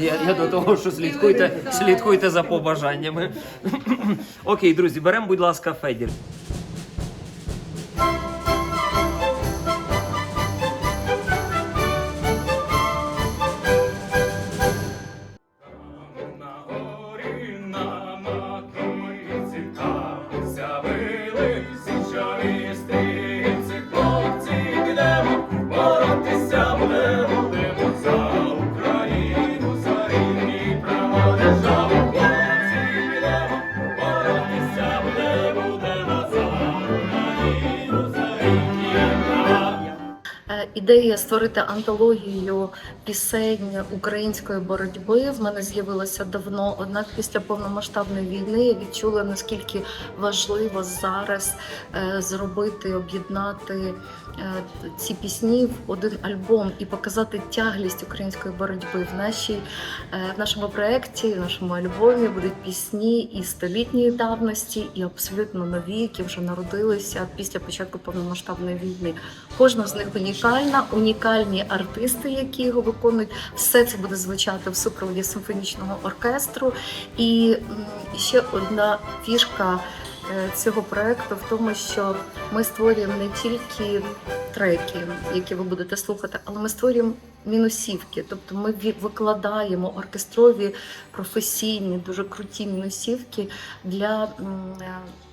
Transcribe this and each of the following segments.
Я, я до того, що слідкуйте, слідкуйте за побажаннями. Окей, друзі, беремо, будь ласка, Федір. Ідея створити антологію пісень української боротьби в мене з'явилася давно. Однак після повномасштабної війни я відчула наскільки важливо зараз е, зробити, об'єднати е, ці пісні в один альбом і показати тяглість української боротьби в нашій е, в нашому проєкті, в нашому альбомі будуть пісні і столітньої давності, і абсолютно нові, які вже народилися після початку повномасштабної війни. Кожна з них унікальна, унікальні артисти, які його виконують. Все це буде звучати в супроводі симфонічного оркестру. І ще одна фішка цього проекту в тому, що ми створюємо не тільки треки, які ви будете слухати, але ми створюємо мінусівки. Тобто ми викладаємо оркестрові професійні, дуже круті мінусівки для е,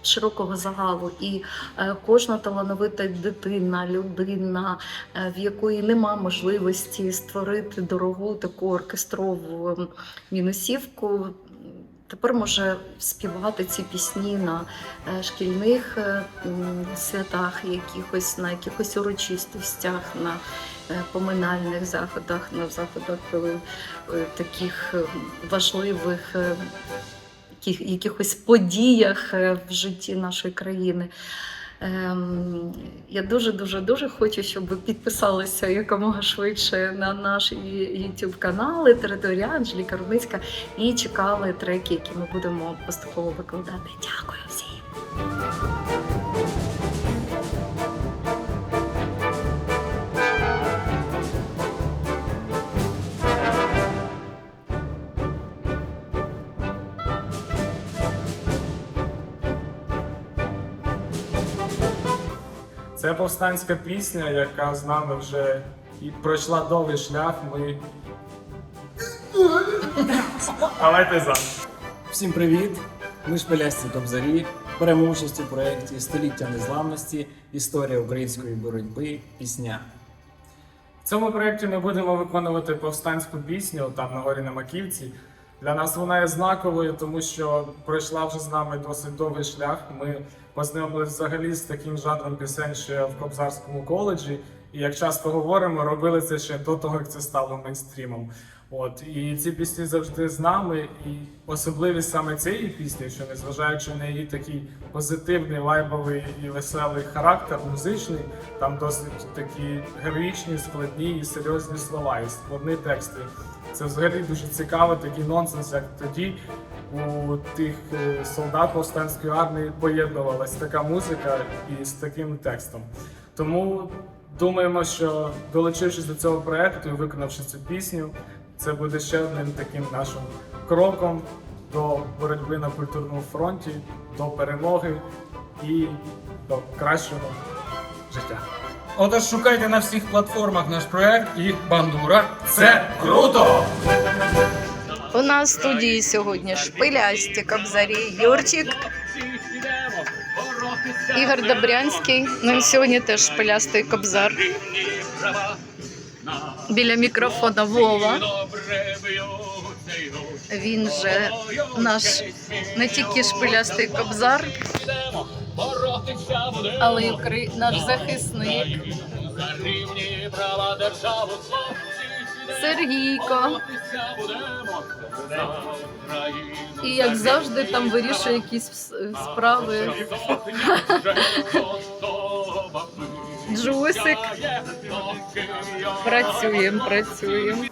широкого загалу. І е, кожна талановита дитина, людина, е, в якої нема можливості створити дорогу таку оркестрову мінусівку. Тепер може співати ці пісні на е, шкільних е, святах, якихось на якихось урочистостях, на е, поминальних заходах, на заходах таких важливих якихось подіях в житті нашої країни. Ем, Я дуже дуже хочу, щоб ви підписалися якомога швидше на наш YouTube канали Територія Анжеліка Рудницька і чекали треки, які ми будемо поступово викладати. Дякую всім. Це повстанська пісня, яка з нами вже і пройшла довгий шлях. Ми. Давайте за. Всім привіт! Ми шпилясті Кобзарі. Беремо участь у проєкті Століття незламності. Історія української боротьби. Пісня. В цьому проєкті ми будемо виконувати повстанську пісню там на горі на Маківці. Для нас вона є знаковою, тому що пройшла вже з нами досить довгий шлях. Ми познайомилися взагалі з таким жанром пісень ще в Кобзарському коледжі. І як часто говоримо, робили це ще до того, як це стало мейнстрімом. От і ці пісні завжди з нами. І особливість саме цієї пісні, що незважаючи на її такий позитивний, вайбовий і веселий характер, музичний, там досить такі героїчні, складні і серйозні слова, і складні тексти. Це взагалі дуже цікаво, такий нонсенс, як тоді у тих е, солдат повстанської армії поєднувалась така музика із таким текстом. Тому думаємо, що долучившись до цього проекту і виконавши цю пісню, це буде ще одним таким нашим кроком до боротьби на культурному фронті, до перемоги і до кращого життя. Отож, шукайте на всіх платформах наш проект і бандура. Це круто! У нас в студії сьогодні шпилясті кобзарі Юрчик, Ігор Добрянський. Ну і сьогодні теж шпилястий кобзар. Біля мікрофона Вова. Він же наш не тільки шпилястий кобзар, але й укра- наш захисник Сергійко. І як завжди там вирішує якісь справи. Джусик. Працюємо, працюємо.